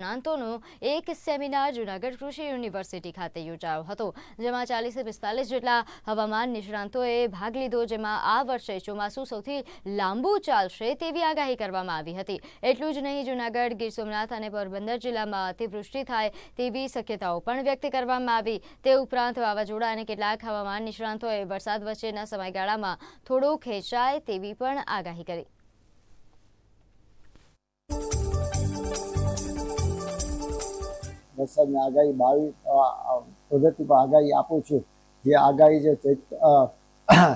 નિષ્ણાંતોનો એક સેમિનાર જૂનાગઢ કૃષિ યુનિવર્સિટી ખાતે યોજાયો હતો, જેમાં ચાલીસથી પિસ્તાલીસ જેટલા હવામાન નિષ્ણાંતોએ ભાગ લીધો, જેમાં આ વર્ષે ચોમાસું સૌથી લાંબુ ચાલશે તેવી આગાહી કરવામાં આવી હતી. એટલું જ નહીં, જૂનાગઢ, ગીર સોમનાથ અને પોરબંદર જિલ્લામાં અતિવૃષ્ટિ થાય તેવી શક્યતાઓ પણ વ્યક્ત કરવામાં આવી. તે ઉપરાંત વાવાઝોડા અને કેટલાક હવામાન નિષ્ણાંતોએ વરસાદ વચ્ચેના સમયગાળામાં થોડો ખેંચાય તેવી પણ આગાહી કરી. વરસાદની આગાહી બાવીસ પદ્ધતિ પર આગાહી આપું છું. જે આગાહી છે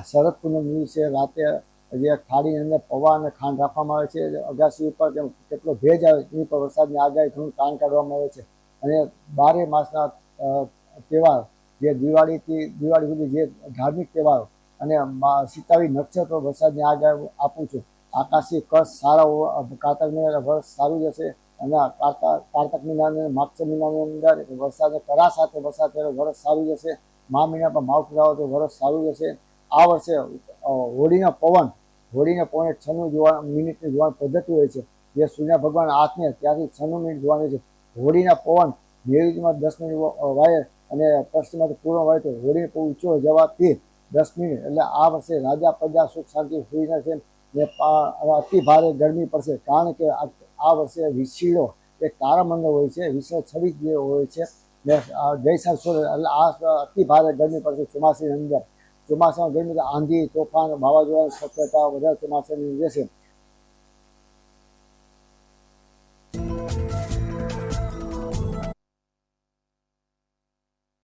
શરદ પૂનમ દિવસે રાતે જે ખાડીની અંદર પૌવા અને ખાંડ રાખવામાં આવે છે અગાસી ઉપર તેમ કેટલો ભેજ આવે એની પર વરસાદની આગાહી ઘણું કામ કાઢવામાં આવે છે. અને બારે માસના તહેવાર, જે દિવાળીથી, દિવાળી સુધી જે ધાર્મિક તહેવારો અને સીતાવી નક્ષત્ર વરસાદની આગાહી આપું છું. આકાશી કસ સારા કાતકને વર્ષ સારું જશે. અને કારતક મહિનાની માગસર મહિનાની અંદર વરસાદ કરા સાથે વરસાદ થયેલો વરસ સારું જશે મા મહિના પર માવઠું આવે તો વરસ સારું જશે આ વર્ષે હોળીનો પવન, હોળીના પવન છનું જોવા, મિનિટની જોવાની પદ્ધતિ હોય છે. જે સૂર્ય ભગવાન હાથને ત્યાંથી છનું મિનિટ જોવાની છે. હોળીના પવન મેરુજમાં દસ મિનિટ વાય અને પશ્ચિમમાંથી પૂર્વ વાય તો હોળી પણ ઊંચો જવાથી દસ મિનિટ એટલે આ વર્ષે રાજા પ્રજા સુખ શાંતિ હોળીના છે ને અતિ ભારે ગરમી પડશે. કારણ કે આ વર્ષે વિશીડો એક તારામંડળ હોય છે વિશ્વ છવ્વીસ જે હોય છે. જયસર સૂર્ય એટલે આ અતિ ભારે ગરમી પડશે ચોમાસાની અંદર. ચોમાસામાં ગરમી આંધી, તોફાન વાવાઝોડાની શક્યતા વધારે ચોમાસાની રહેશે.